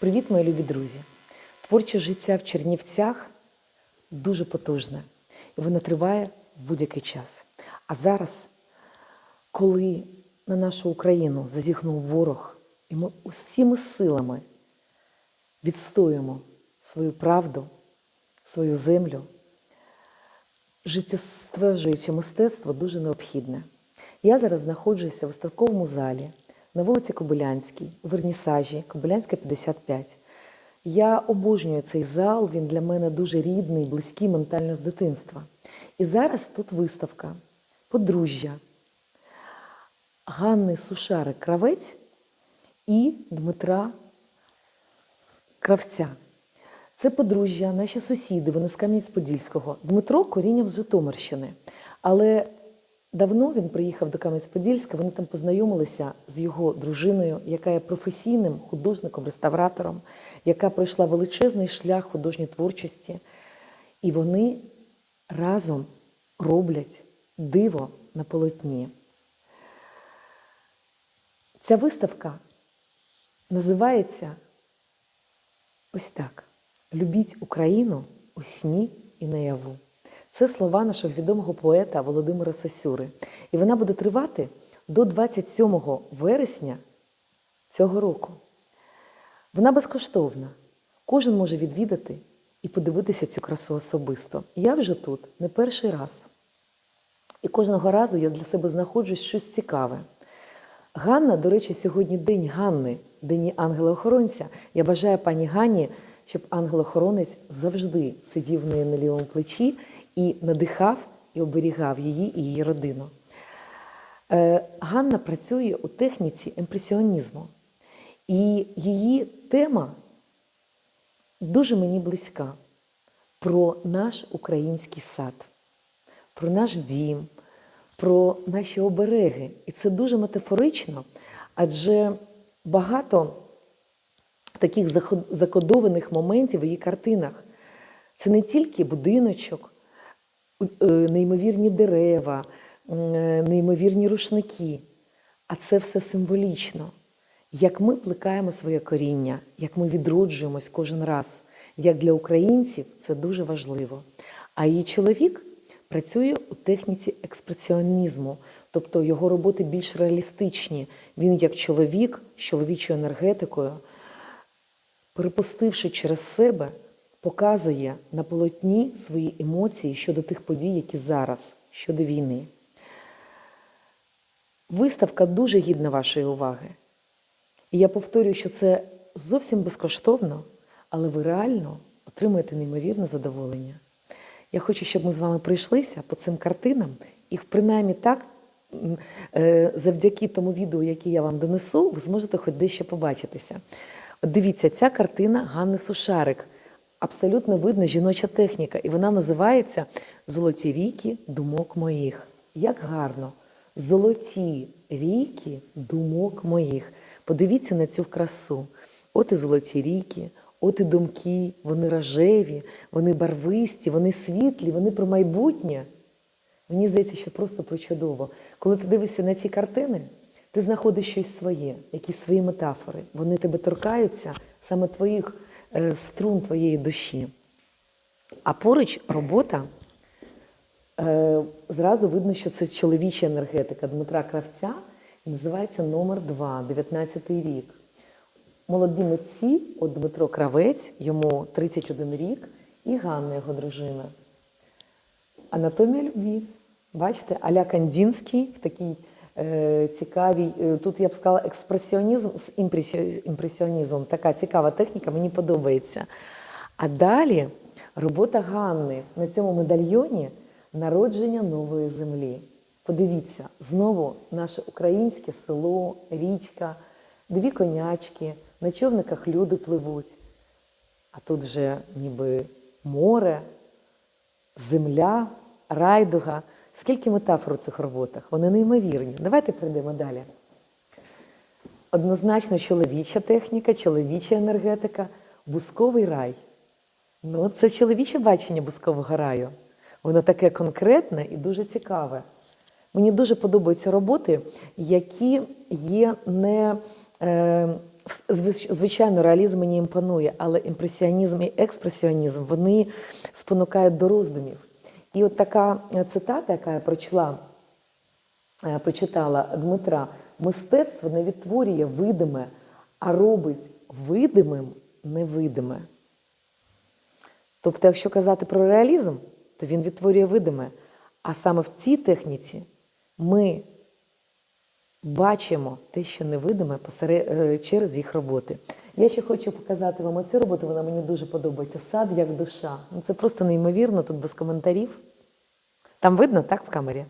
Привіт, мої любі друзі! Творче життя в Чернівцях дуже потужне, і воно триває в будь-який час. А зараз, коли на нашу Україну зазіхнув ворог, і ми усіми силами відстоюємо свою правду, свою землю, життєстверджуюче мистецтво дуже необхідне. Я зараз знаходжуся в виставковому залі на вулиці Кобилянській, у Вернісажі, Кобилянська 55. Я обожнюю цей зал, він для мене дуже рідний, близький ментально з дитинства. І зараз тут виставка подружжя Ганни Сушарик Кравець і Дмитра Кравця. Це подружжя, наші сусіди, вони з Кам'янець-Подільського. Дмитро корінням з Житомирщини. Але давно він приїхав до Кам'янець-Подільська, вони там познайомилися з його дружиною, яка є професійним художником-реставратором, яка пройшла величезний шлях художньої творчості. І вони разом роблять диво на полотні. Ця виставка називається ось так: Любіть Україну у сні і наяву. Це слова нашого відомого поета Володимира Сосюри. І вона буде тривати до 27 вересня цього року. Вона безкоштовна. Кожен може відвідати і подивитися цю красу особисто. Я вже тут не перший раз. І кожного разу я для себе знаходжу щось цікаве. Ганна, до речі, сьогодні день Ганни, день ангела-охоронця. Я бажаю пані Ганні, щоб ангел-охоронець завжди сидів в неї на лівому плечі і надихав і оберігав її і її родину. Е, Ганна працює у техніці імпресіонізму. І її тема дуже мені близька про наш український сад, про наш дім, про наші обереги. І це дуже метафорично, адже багато таких закодованих моментів в її картинах. Це не тільки будиночок, неймовірні дерева, е, неймовірні рушники, а це все символічно. Як ми плекаємо своє коріння, як ми відроджуємось кожен раз. Як для українців це дуже важливо. А її чоловік працює у техніці експресіонізму, тобто його роботи більш реалістичні. Він, як чоловік з чоловічою енергетикою, перепустивши через себе, показує на полотні свої емоції щодо тих подій, які зараз, щодо війни. Виставка дуже гідна вашої уваги. І я повторюю, що це зовсім безкоштовно, але ви реально отримаєте неймовірне задоволення. Я хочу, щоб ми з вами прийшлися по цим картинам, і принаймні так, е, завдяки тому відео, яке я вам донесу, ви зможете хоч дещо побачитися. От дивіться, ця картина Ганни Сушарик. Абсолютно видна жіноча техніка, і вона називається Золоті ріки думок моїх. Як гарно! Золоті ріки думок моїх. Подивіться на цю красу. От і золоті ріки, от і думки, вони рожеві, вони барвисті, вони світлі, вони про майбутнє. Мені здається, що просто причудово. Коли ти дивишся на ці картини, ти знаходиш щось своє, якісь свої метафори. Вони тебе торкаються саме твоїх струн твоєї душі. А поруч робота е, зразу видно, що це чоловіча енергетика Дмитра Кравця. Називається номер 2, 19 рік. Молоді митці, от Дмитро Кравець, йому 31 рік, і Ганна, його дружина. Анатомія любві. Бачите, Аля Кандінський в такій е, цікавій, е, тут я б сказала, експресіонізм з імпресіонізмом. Така цікава техніка, мені подобається. А далі робота Ганни на цьому медальйоні народження нової землі. Подивіться, знову наше українське село, річка, дві конячки, на човниках люди пливуть. А тут вже ніби море, земля, райдуга. Скільки метафор у цих роботах? Вони неймовірні. Давайте прийдемо далі. Однозначно чоловіча техніка, чоловіча енергетика, бусковий рай. Ну, це чоловіче бачення бускового раю. Воно таке конкретне і дуже цікаве. Мені дуже подобаються роботи, які є не е, Звичайно, реалізм мені імпонує, але імпресіонізм і експресіонізм вони спонукають до роздумів. І от така е, цитата, яка я прочла, е, прочитала Дмитра, мистецтво не відтворює видиме, а робить видимим невидиме. Тобто, якщо казати про реалізм, то він відтворює видиме. А саме в цій техніці ми бачимо те, що невидиме посере- е, через їх роботи. Я ще хочу показати вам оцю роботу, вона мені дуже подобається. Сад як душа. Ну, це просто неймовірно, тут без коментарів. Там видно, так, в камері?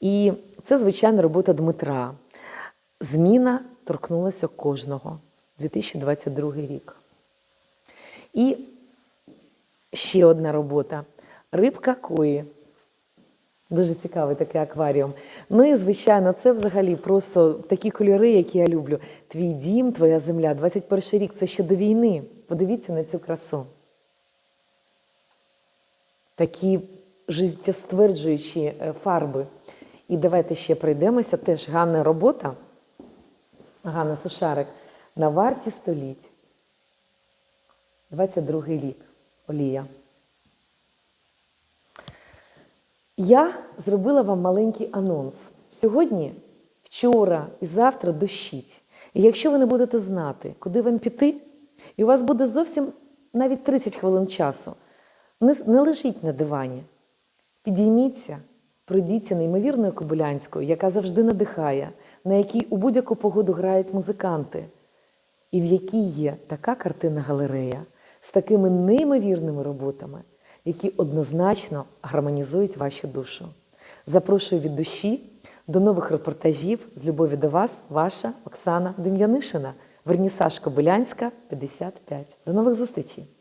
І це звичайна робота Дмитра. Зміна торкнулася кожного. 2022 рік. І ще одна робота. Рибка Кої. Дуже цікавий такий акваріум. Ну і звичайно, це взагалі просто такі кольори, які я люблю. Твій дім, твоя земля, 21 рік це ще до війни. Подивіться на цю красу. Такі життєстверджуючі е, фарби. І давайте ще пройдемося. Теж гарна робота. Ганна Сушарик на варті століть. 22 рік. Олія. Я зробила вам маленький анонс. Сьогодні, вчора і завтра дощить. І якщо ви не будете знати, куди вам піти, і у вас буде зовсім навіть 30 хвилин часу, не, не лежіть на дивані. Підійміться, пройдіться неймовірною Кобилянською, яка завжди надихає, на якій у будь-яку погоду грають музиканти, і в якій є така картинна галерея з такими неймовірними роботами, які однозначно гармонізують вашу душу. Запрошую від душі до нових репортажів з любові до вас, ваша Оксана Дем'янишина, Вернісаж Кобилянська, 55. До нових зустрічей!